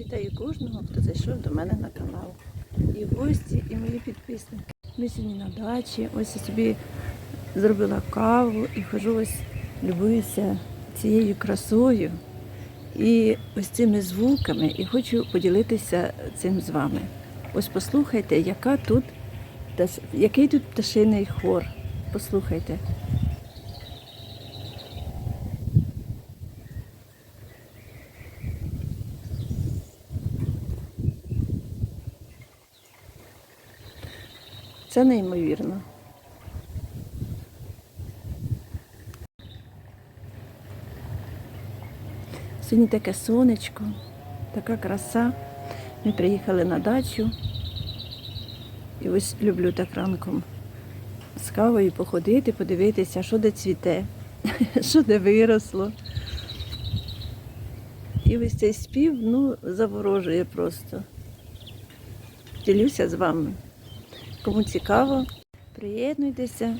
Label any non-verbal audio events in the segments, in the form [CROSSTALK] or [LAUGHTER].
Вітаю кожного, хто зайшов до мене на канал. І гості, і мої підписники. Ми сьогодні на дачі. Ось я собі зробила каву і хожу ось любуюся цією красою і ось цими звуками, і хочу поділитися цим з вами. Ось послухайте, яка тут, який тут пташиний хор. Послухайте. Це неймовірно. Сьогодні таке сонечко, така краса. Ми приїхали на дачу. І ось люблю так ранком з кавою походити, подивитися, що де цвіте, [LAUGHS] що де виросло. І ось цей спів ну, заворожує просто. Ділюся з вами. Кому цікаво, приєднуйтеся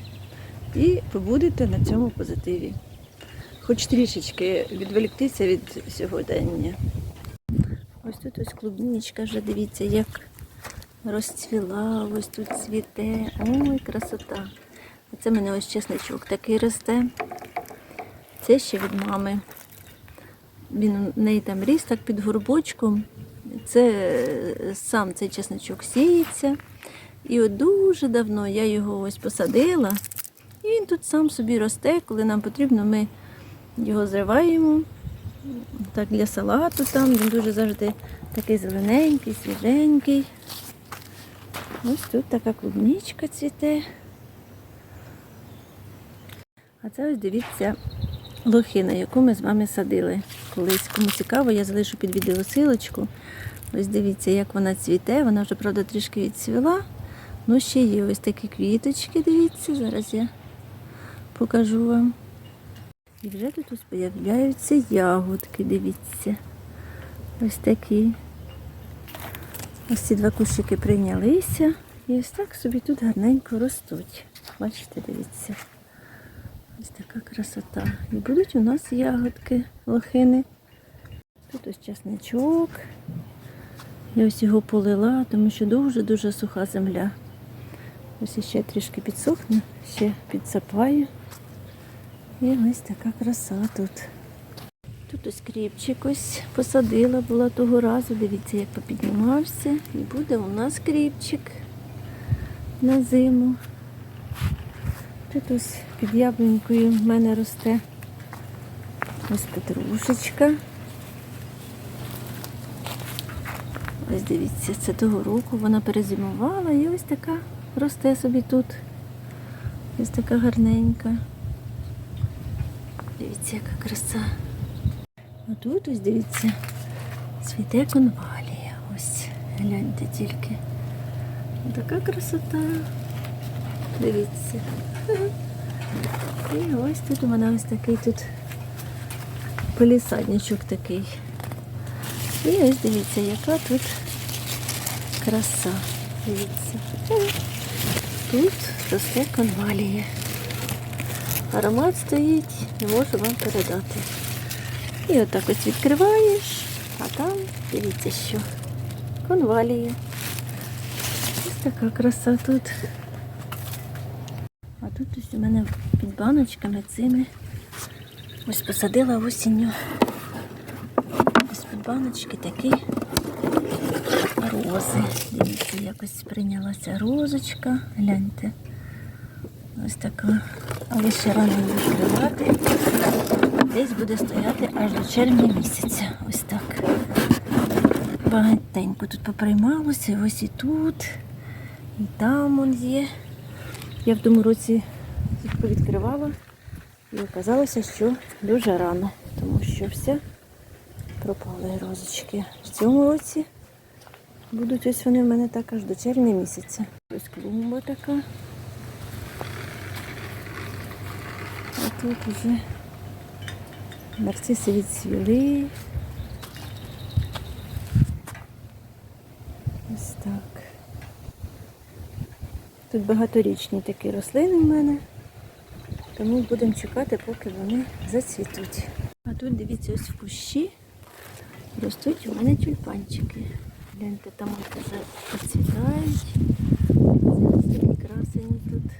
і побудете на цьому позитиві. Хоч трішечки відволіктися від сьогодення. Ось тут ось клубничка вже дивіться, як розцвіла, ось тут цвіте. Ой, красота. Оце в мене ось чесничок такий росте. Це ще від мами. Він у неї там ріс так під горбочком. Це сам цей чесничок сіється. І от дуже давно я його ось посадила. І він тут сам собі росте. Коли нам потрібно, ми його зриваємо. Так, для салату там. Він дуже завжди такий зелененький, свіженький. Ось тут така клубничка цвіте. А це ось дивіться лохина, яку ми з вами садили колись. Кому цікаво, я залишу під відео силочку. Ось дивіться, як вона цвіте. Вона вже, правда, трішки відцвіла. Ну, ще є ось такі квіточки, дивіться, зараз я покажу вам. І вже тут ось появляються ягодки, дивіться. Ось такі. Ось ці два кущики прийнялися. І ось так собі тут гарненько ростуть. Бачите, дивіться. Ось така красота. І будуть у нас ягодки, лохини. Тут ось часничок. Я ось його полила, тому що дуже-дуже суха земля. Ось ще трішки підсохне, ще підсапаю. І ось така краса тут. Тут ось кріпчик ось посадила була того разу. Дивіться, як попіднімався. І буде у нас кріпчик на зиму. Тут ось під яблунькою в мене росте ось петрушечка. Ось дивіться, це того року вона перезимувала і ось така росте собі тут. Ось така гарненька. Дивіться, яка краса. А тут ось дивіться, цвіте конвалія. Ось, гляньте тільки. Така красота. Дивіться. І ось тут у мене ось такий тут полісадничок такий. І ось дивіться, яка тут краса. Дивіться. Тут росте конвалія. Аромат стоїть, не можу вам передати. І отак ось відкриваєш, а там дивіться що. Конвалія. Ось така краса тут. А тут ось у мене під баночками цими ось посадила осінню. Ось під баночки такі рози. Дивіться, якось прийнялася розочка. Гляньте. Ось така. Але ще рано відкривати. Десь буде стояти аж до червня місяця. Ось так. Багатенько тут поприймалося, ось і тут, і там он є. Я в тому році їх повідкривала і оказалося, що дуже рано, тому що все пропали розочки. В цьому році будуть ось вони в мене так аж до червня місяця. Ось клумба така. А тут вже нарциси відцвіли. Ось так. Тут багаторічні такі рослини в мене, тому будемо чекати, поки вони зацвітуть. А тут дивіться ось в кущі Ростуть у мене тюльпанчики. Гляньте, там вже процвітають. Це ось такі тут.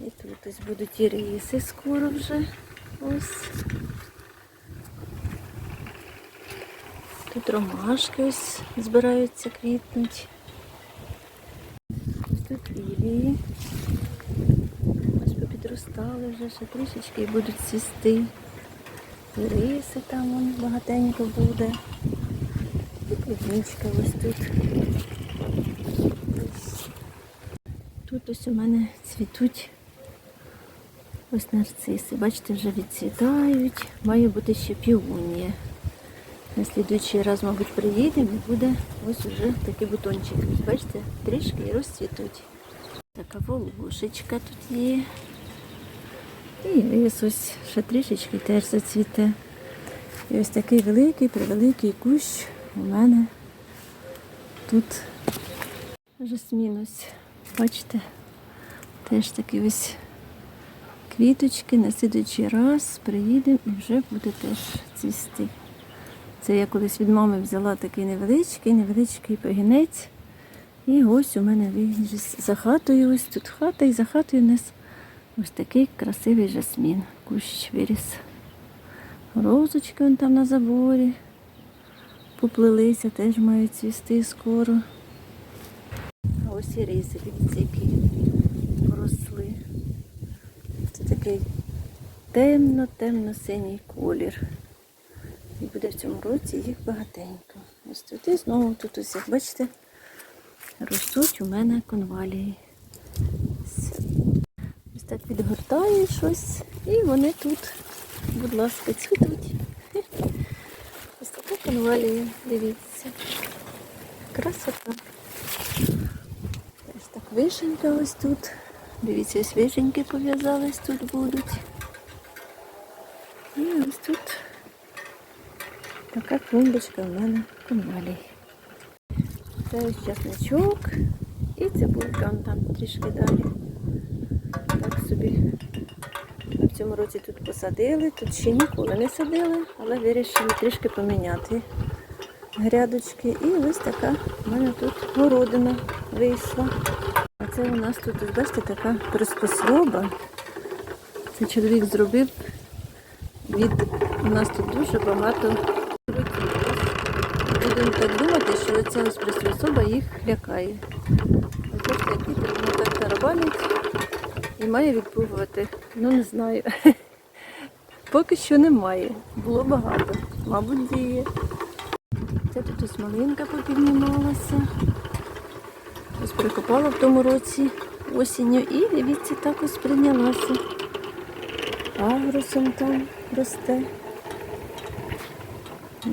І тут ось будуть і риси скоро вже. Ось. Тут ромашки ось збираються квітнуть. Ось тут лілії. Ось попідростали вже ще трішечки і будуть цвісти. І риси там вон багатенько буде. І ось тут. Ось. Тут ось у мене цвітуть ось нарциси. Бачите, вже відцвітають. Має бути ще півонія. На слідуючий раз, мабуть, приїдемо і буде ось уже такі бутончики. Ось бачите, трішки розцвітуть. Така волошечка тут є. І рис ось ще трішечки теж зацвіте. І ось такий великий, превеликий кущ у мене тут жасмін ось. Бачите? Теж такі ось квіточки. На слідуючий раз приїдемо і вже буде теж цвісти. Це я колись від мами взяла такий невеличкий, невеличкий пагінець. І ось у мене виріс за хатою, ось тут хата, і за хатою у нас ось такий красивий жасмін. Кущ виріс. Розочки вон там на заборі. Поплилися, теж мають цвісти скоро. А ось і риси, дивіться, які поросли. Це такий темно-темно-синій колір. І буде в цьому році їх багатенько. Ось тут і знову тут ось, як бачите, ростуть у мене конвалії. Ось. Так відгортаю щось, і вони тут, будь ласка, цвітуть. Хе. Ось така конвалія, дивіться. Красота. Ось так вишенька ось тут. Дивіться, ось вишеньки пов'язались тут будуть. І ось тут така клумбочка в мене конвалій. Це ось часничок і цибулька вон там трішки далі. Так собі. Цьому році тут посадили, тут ще ніколи не садили, але вирішили трішки поміняти грядочки. І ось така в мене тут городина вийшла. А це у нас тут, бачите, така приспособа. Це чоловік зробив від у нас тут дуже багато Будемо так думати, що ця ось приспособа їх лякає. Ось бачите, як вітер, так тарабанить і має відпугувати. Ну не знаю. [LAUGHS] Поки що немає. Було багато. Мабуть, діє. Це тут ось малинка попіднімалася. Ось прикопала в тому році осінню і дивіться, так ось прийнялася. Агросом там росте.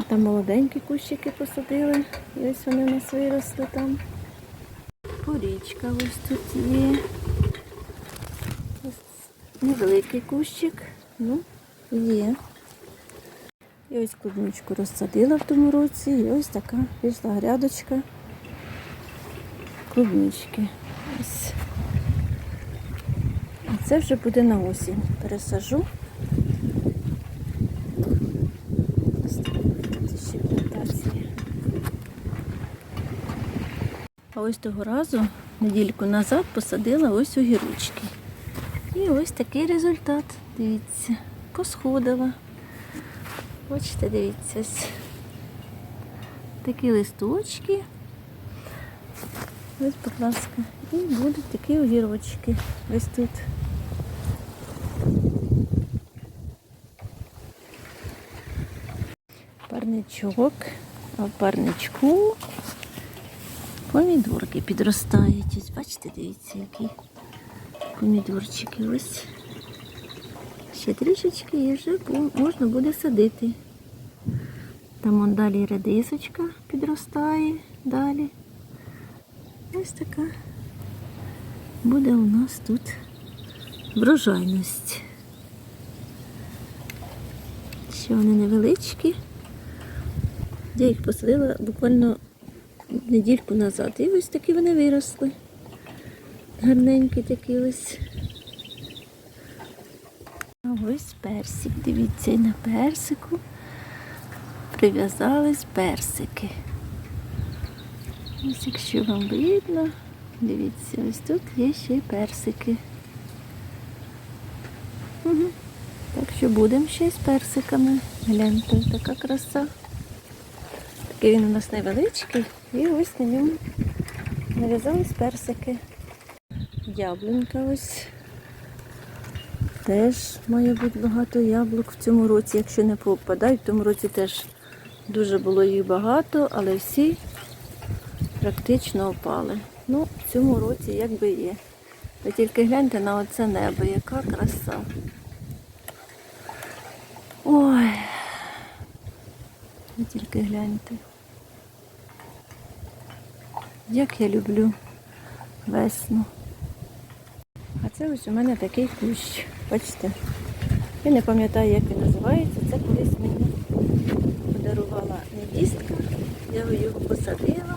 Там молоденькі кущики посадили, і ось вони у нас виросли там. Порічка ось тут є. Невеликий кущик, ну, є. І ось клубничку розсадила в тому році, і ось така пішла грядочка клубнички. Ось. Це вже буде на осінь. Пересажу. А ось того разу, недільку назад, посадила ось огірочки. І ось такий результат. Дивіться, посходила. Бачите, дивіться, такі листочки. Ось, будь ласка, і будуть такі огірочки. Ось тут. Парничок, а в парничку помідорки підростають. Ось бачите, дивіться, які помідорчики. Ось ще трішечки і вже можна буде садити. Там он далі редисочка підростає далі. Ось така буде у нас тут врожайність. Ще вони невеличкі. Я їх посадила буквально недільку назад. І ось такі вони виросли. Гарненькі такі ось. А ось персик. Дивіться, на персику прив'язались персики. Ось якщо вам видно, дивіться, ось тут є ще персики. Угу. Так що будемо ще з персиками. Гляньте, така краса. Такий він у нас невеличкий, і ось на ньому нав'язались персики. Яблунька ось. Теж має бути багато яблук в цьому році, якщо не попадають. В тому році теж дуже було їх багато, але всі практично опали. Ну, в цьому році як би є. Ви тільки гляньте на оце небо, яка краса. Ой, ви тільки гляньте. Як я люблю весну. Це ось у мене такий кущ. Бачите? Я не пам'ятаю, як він називається. Це колись мені подарувала невістка. Я його посадила.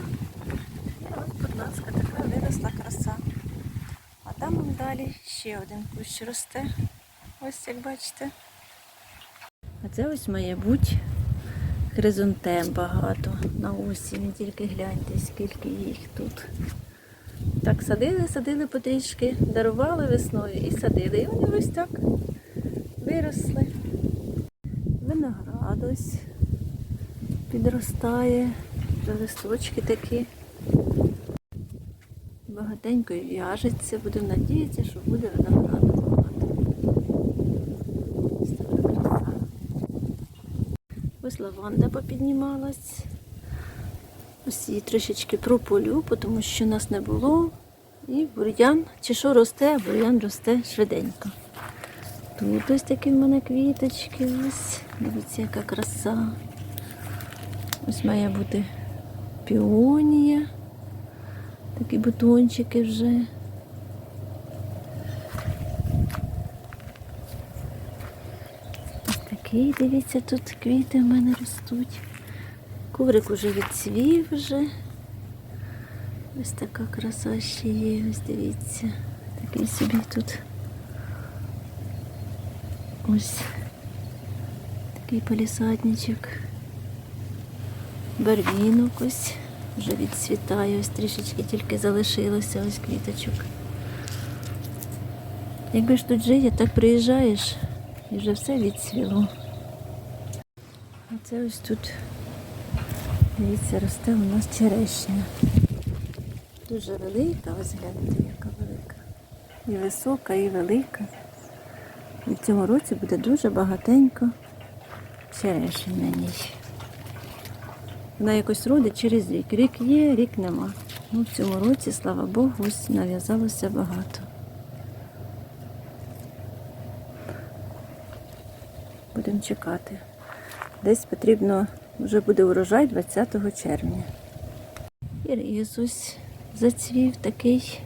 І ось, будь ласка, така виросла краса. А там далі ще один кущ росте. Ось як бачите. А це ось має бути хризантем багато на осінь. Тільки гляньте, скільки їх тут. Так, садили, садили потрішки, дарували весною і садили. І вони ось так виросли. Виноград ось підростає, вже листочки такі. Багатенько в'яжеться. Будемо надіятися, що буде винограду багато. Ось лаванда попіднімалась. Ось її трішечки прополю, тому що нас не було. І бур'ян, чи що росте, а бур'ян росте швиденько. Тут ось такі в мене квіточки. Ось. Дивіться, яка краса. Ось має бути піонія. Такі бутончики вже. Ось такий, дивіться, тут квіти в мене ростуть. Коврик уже відцвів вже. Ось така краса ще є, ось дивіться. Такий собі тут. Ось такий палісадничок. Барвінок ось вже відцвітає, ось трішечки тільки залишилося ось квіточок. Якби ж тут жиє, так приїжджаєш і вже все відцвіло. А це ось тут Дивіться, росте у нас черешня. Дуже велика, ось гляньте, яка велика. І висока, і велика. І в цьому році буде дуже багатенько черешень на ній. Вона якось родить через рік. Рік є, рік нема. Ну, в цьому році, слава Богу, ось нав'язалося багато. Будемо чекати. Десь потрібно вже буде урожай 20 червня. І різ ось зацвів такий,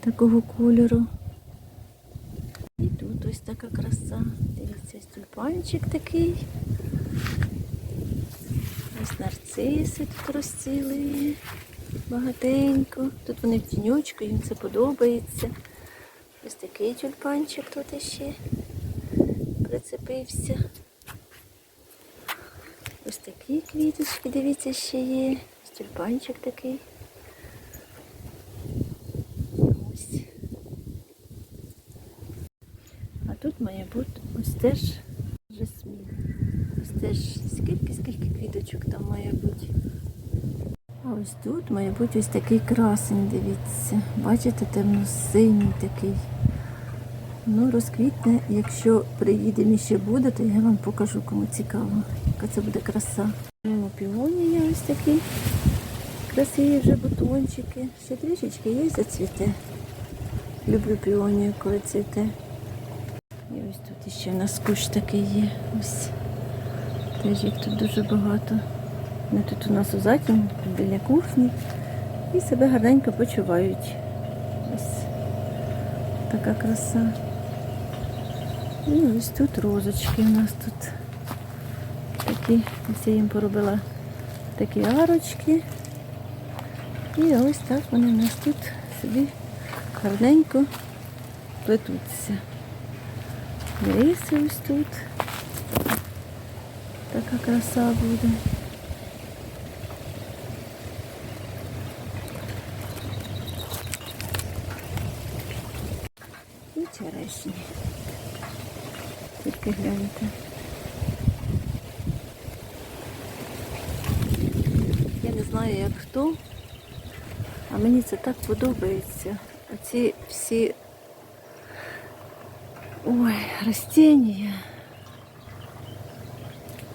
такого кольору. І тут ось така краса. Дивіться, тюльпанчик такий. Ось нарциси тут розцілені багатенько. Тут вони в тіньочку, їм це подобається. Ось такий тюльпанчик тут іще прицепився. Такі квіточки, дивіться, ще є. Тюльпанчик такий. Ось. А тут має бути ось теж жасмін. Ось теж скільки, скільки квіточок там має бути. А ось тут має бути ось такий красень, дивіться. Бачите, темно-синій такий. Ну, розквітне, якщо приїдемо ще буде, то я вам покажу, кому цікаво, яка це буде краса. Маємо півонія ось такі красиві вже бутончики. Ще трішечки є зацвіте. Люблю піонію, коли цвіте. І ось тут ще в нас кущ такий є. Ось. Теж їх тут дуже багато. Вони тут у нас у затінку, біля кухні. І себе гарненько почувають. Ось така краса. І ось тут розочки у нас тут такі. Ось я їм поробила такі арочки. І ось так вони у нас тут собі гарненько плетуться. Риси ось тут. така краса буде. І черешні. Тільки гляньте. Я не знаю, як хто, а мені це так подобається. Оці всі ой, растіння.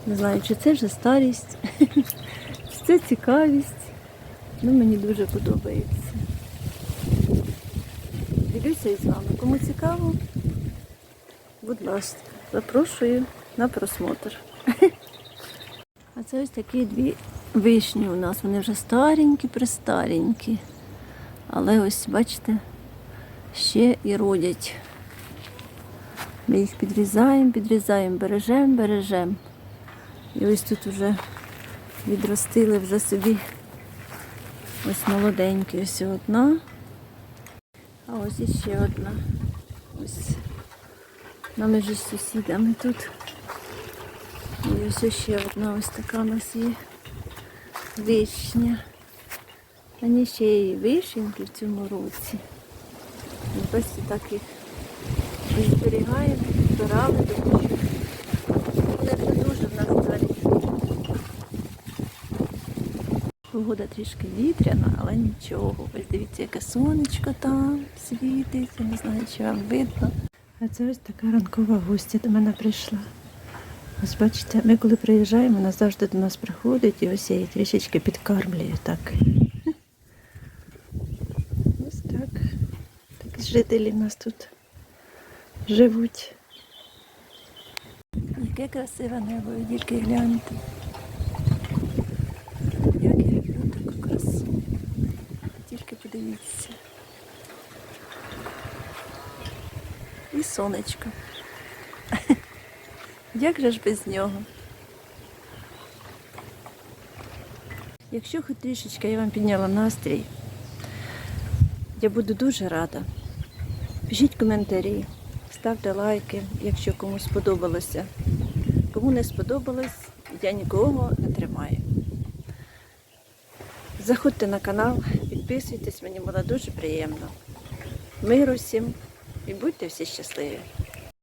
Не знаю, чи це вже старість, [LAUGHS] чи це цікавість. Ну, мені дуже подобається. Ділюся із вами. Кому цікаво, будь ласка, запрошую на просмотр. А це ось такі дві вишні у нас. Вони вже старенькі, престаренькі. Але ось, бачите, ще і родять. Ми їх підрізаємо, підрізаємо, бережемо, бережемо. І ось тут вже відростили вже собі ось молоденькі, ось одна. А ось іще одна. Ось на межі з сусідами тут. І ось ще одна ось така у нас є вишня. Вони ще є вишеньки в цьому році. І Ось так їх зберігаємо, збирали кучі. Вони вже дуже в нас старі. Погода трішки вітряна, але нічого. Ось дивіться, яке сонечко там світить. Я не знаю, чи вам видно. А це ось така ранкова гостя до мене прийшла. Ось бачите, ми коли приїжджаємо, вона завжди до нас приходить і ось я її трішечки підкармлюю так. Ось так. Такі жителі в нас тут живуть. Яке красиве небо, тільки гляньте. Як я люблю таку красу. Тільки подивіться. І сонечко. [LAUGHS] Як же ж без нього? Якщо хоч трішечки я вам підняла настрій, я буду дуже рада. Пишіть коментарі, ставте лайки, якщо комусь сподобалося. Кому не сподобалось, я нікого не тримаю. Заходьте на канал, підписуйтесь, мені було дуже приємно. Миру всім будьте всі щасливі.